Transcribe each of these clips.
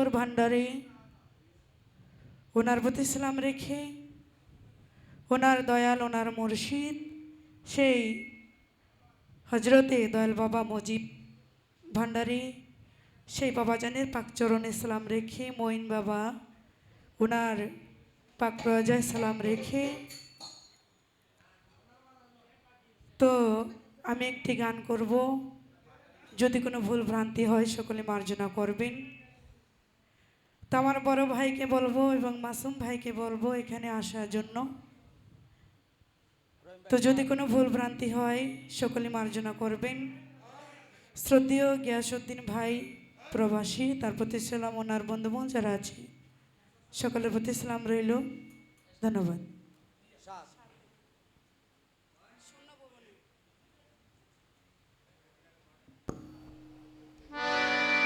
ওর ভান্ডারে ওনার প্রতি সালাম রেখে ওনার দয়াল ওনার মুর্শিদ সেই হজরতে দয়াল বাবা মজিব ভান্ডারে সেই বাবাজানের পাকচরণে সালাম রেখে মঈন বাবা ওনার পাক প্রজায় সালাম রেখে তো আমি একটি গান করব যদি কোনো ভুল ভ্রান্তি হয় সকলে মার্জনা করবেন তো আমার বড় ভাইকে বলব এবং মাসুম ভাইকে বলব এখানে আসার জন্য। তো যদি কোনো ভুল ভ্রান্তি হয়, সকলে মার্জনা করবেন। শ্রদ্ধেয় গিয়াসুদ্দিন ভাই প্রবাসী, তার প্রতি সালাম ওনার বন্ধুবান যারা আছে, সকলের প্রতি সালাম রইল। ধন্যবাদ।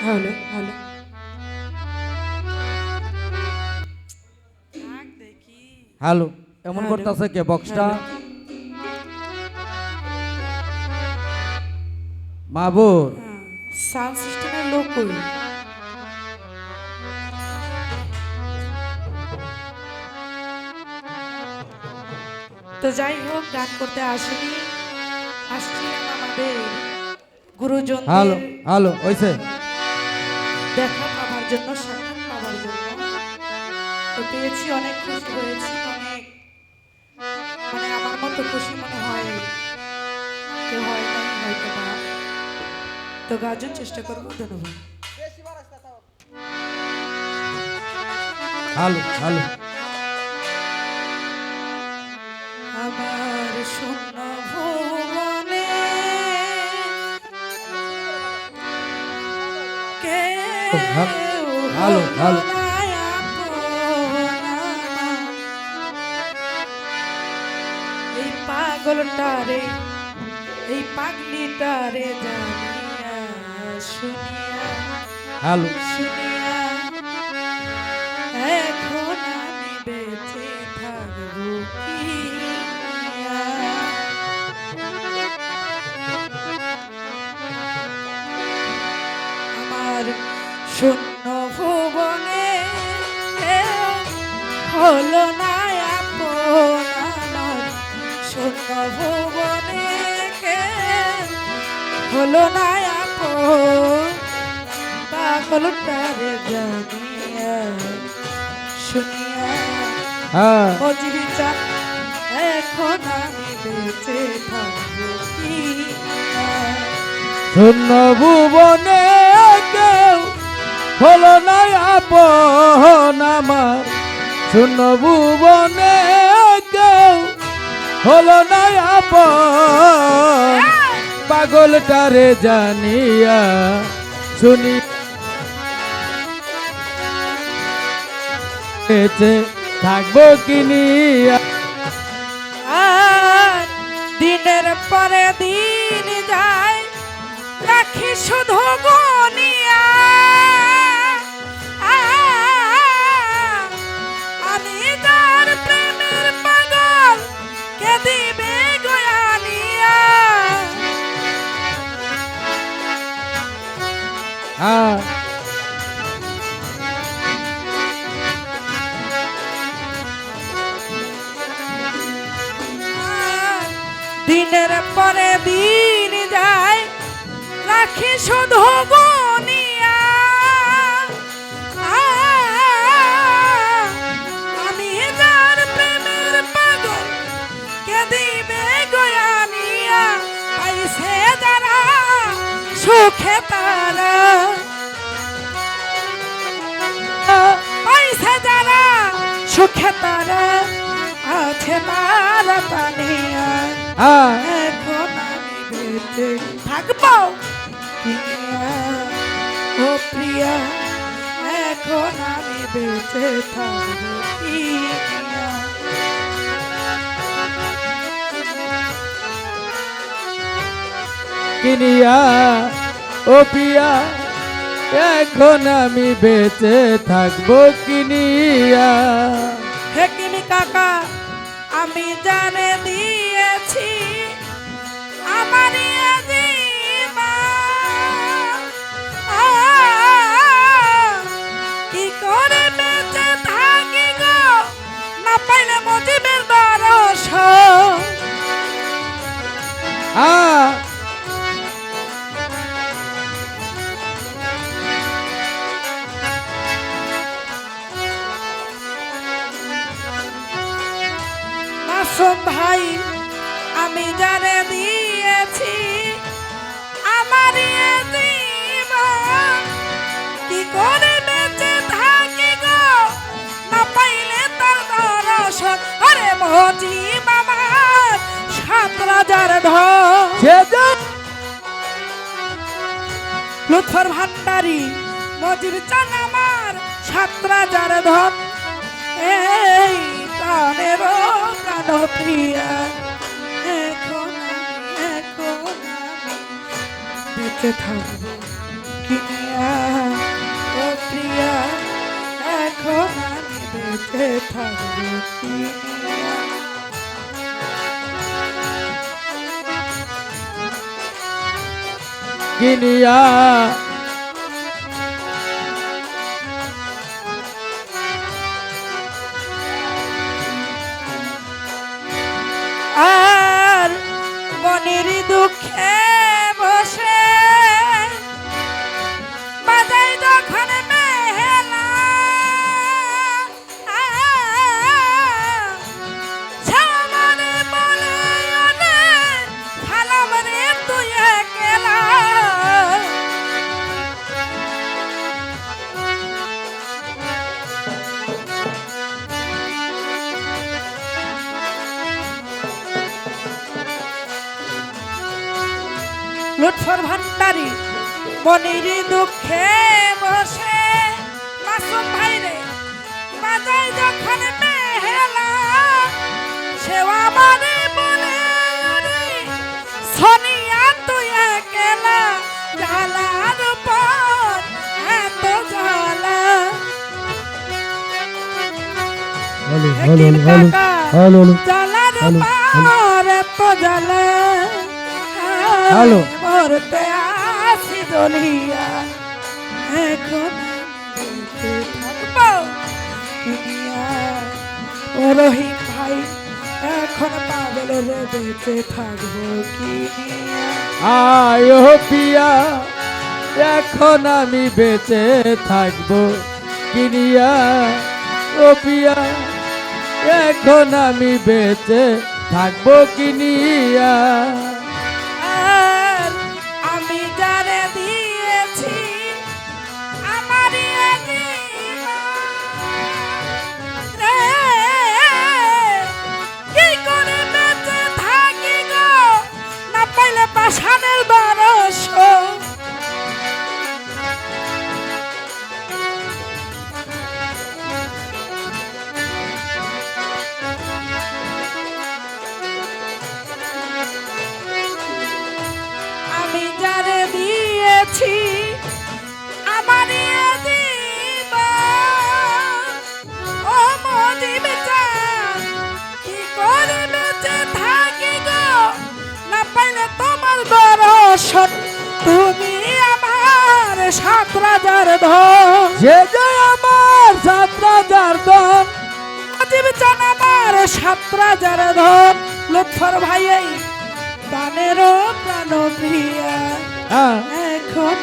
Hello hello. হ্যালো এমন। করতেছে কে বক্সটা? মাহবুব সাউন্ড সিস্টেমের লোক কই তো যাই হোক গান করতে আসিনি। আসছিলাম আমাদের গুরুজন হ্যালো হ্যালো ওইসে দেখা পাওয়ার জন্য সাক্ষাৎ পাওয়ার জন্য। তো পেয়েছি অনেক খুশি হয়েছি। খুশি মনে হয়। কেউ হয় নাই হয়তো বা। তো গাজন চেষ্টা করব ধন্যবাদ। হ্যালো হ্যালো আমার শূন্য ভুবনে কেউ ভালো, ভালো। পাগলটারে এই পাগলিটারে জানিয়া শুনিয়া হ্যালো। শুনিয়া এখন আমি বেঁচে থাকব কি আমার শূন্য ভুবনে হলো না ভুবনে হলো না আপন পাগলটারে জানিয়া শুনিয়া হ্যাঁ। এখন আমি বেঁচে থাকব কি শূন্য ভুবনে কেউ হলো না আপন আমার শূন্য ভুবনে হলো না আপন। পাগলটারে জানিয়া শুনি থাকব কিনিয়া দিনের পরে দিন যায়, রাখি শুধু গনিয়া তারা এখন আমি বেঁচে থাকব। ও প্রিয়া এখন আমি বেঁচে থাকব কিনিয়া ও পিয়া এখন আমি বেঁচে থাকব কিনিয়া। হেকিমি কাকা আমি জানে দিয়েছি আমারই কি করে বেঁচে থাকি গো? না মজিব আমার সাত রাজার ধন লুৎফর ভান্ডারি মজির চান আমার সাত রাজার ধন এই প্রাণের প্রাণ প্রিয়া এখন এখন বেঁচে থাকব কিনিয়া ও প্রিয়া এখন আমি বেঁচে থাকব কিনিয়া কিনিয়া লুৎফর ভান্ডারি মনির দুঃখে বসে। মাসুম ভাইরে বাজাই যখন মেহেলা সেও আমারে বলে সোনিয়া তুই একলা জ্বালার পর এত জ্বালা। জ্বালার পর এত জ্বালা। হ্যালো। মরতে আসি দলিয়া এখন থাকব ভাই, এখন পাগল রে বেঁচে থাকব কিনিয়া আয় পিয়া, এখন আমি বেঁচে থাকব কিনিয়া ও পিয়া, এখন আমি বেঁচে থাকব কিনিয়া দিয়েছি আমার ও মজিব চান, কি করে বেঁচে থাকি গো? না পাইলে তোমার দর্শন তুমি আমার সাত রাজার ধন। যে যে আমার ছাত্রাজার দন মজিব চান আমার সাত রাজার ধন। লুৎফর ভাই প্রাণেরও প্রাণ প্রিয়া। এখন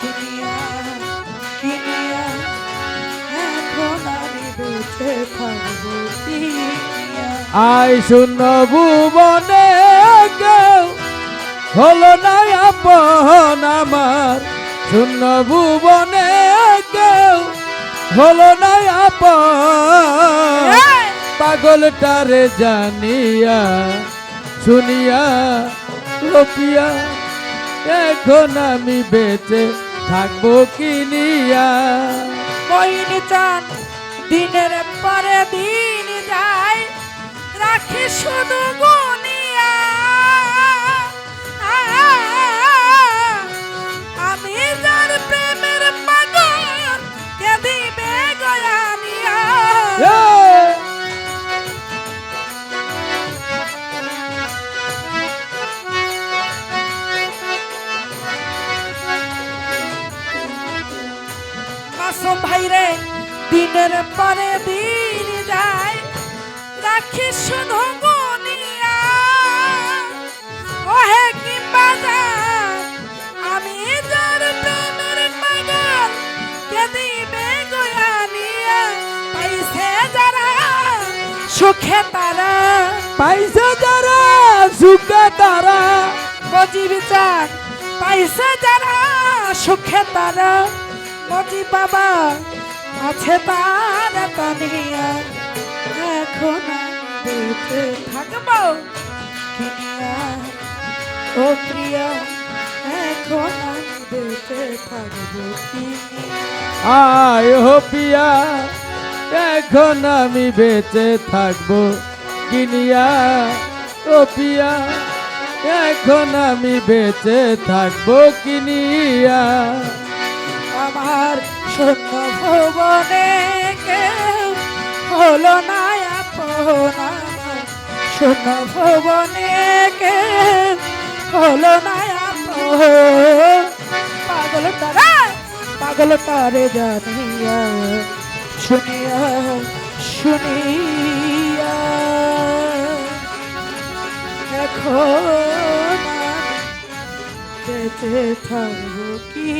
কিনিয়া আই শূন্য ভুবনে কেউ হলো না আপন আমার। শূন্য ভুবনে কেউ হলো না আপন! পাগলটারে জানিয়া শুনিয়া লোপিয়া এখন আমি বেঁচে থাকব কিনিয়া বহিন চান দিনের পরে দিন যায়, রাখি শুধু গুনিয়া সুখে তারা পাইছে যারা সুখে তারা। মজি বিচার পাইছে যারা সুখে তারা। মজি বাবা আছে তার তানিয়া। এখন বেঁচে থাকব কিনিয়া ও প্রিয়া এখন বেঁচে থাকব কিনিয়া আয় হো পিয়া এখন আমি বেঁচে থাকব কিনিয়া ও এখন আমি বেঁচে থাকব কিনিয়া আমার শূন্য ভুবনে হলো না আপন শূন্য ভুবনে হলো না পাগল তারা, পাগল তারে জানিয়া শুনিয়া শুনিয়া। এখন বেঁচে থাকব কি?